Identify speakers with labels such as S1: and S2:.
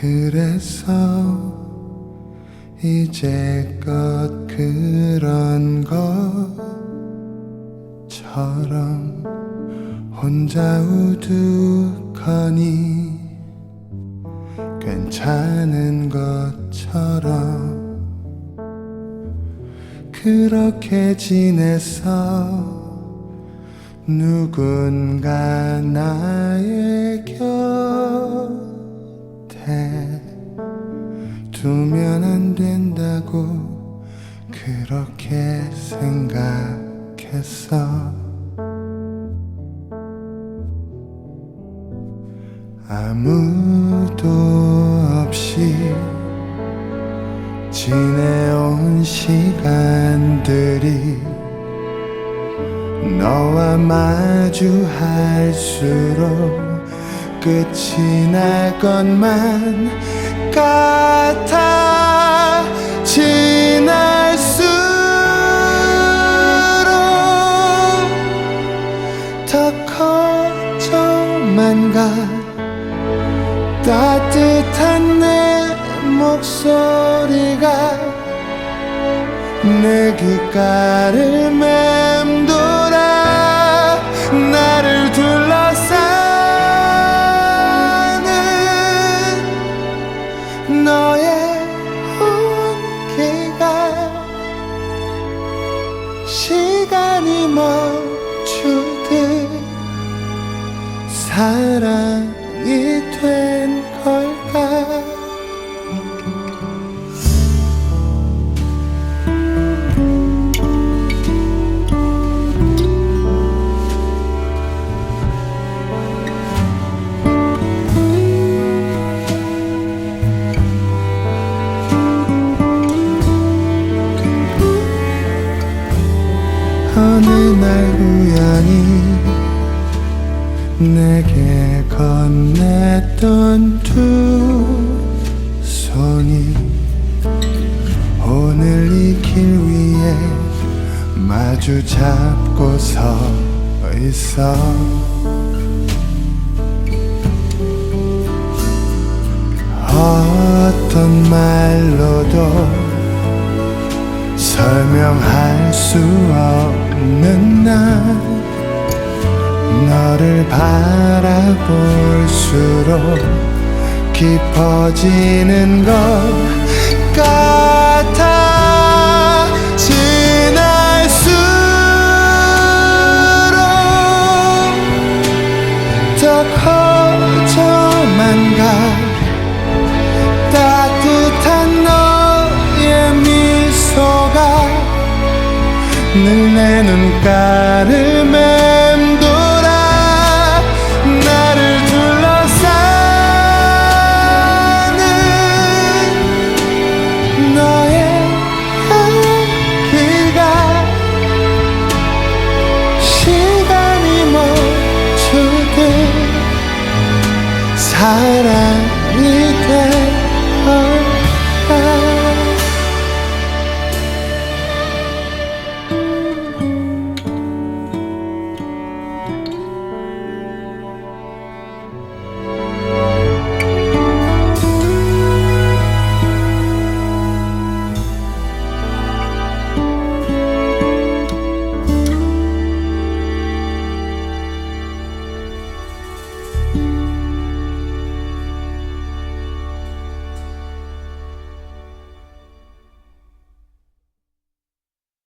S1: 그래서 이제껏 그런 것처럼 혼자 우두커니 괜찮은 것처럼 그렇게 지내서 누군가 나 그렇게 생각했어. 아무도 없이 지내온 시간들이 너와 마주할수록 끝이 날 것만 같아 지날수록 더 커져만 가. 따뜻한 내 목소리가 내 귓가를 맴 시간이 멈추듯 사랑이 내게 건넸던 두 손이 오늘 이 길 위에 마주 잡고 서 있어. 어떤 말로도 설명할 수 없는 날 너를 바라볼수록 깊어지는 것 같아 지날수록 더 커져만 가. 따뜻한 너의 미소가 늘 내 눈가를 매 hide out.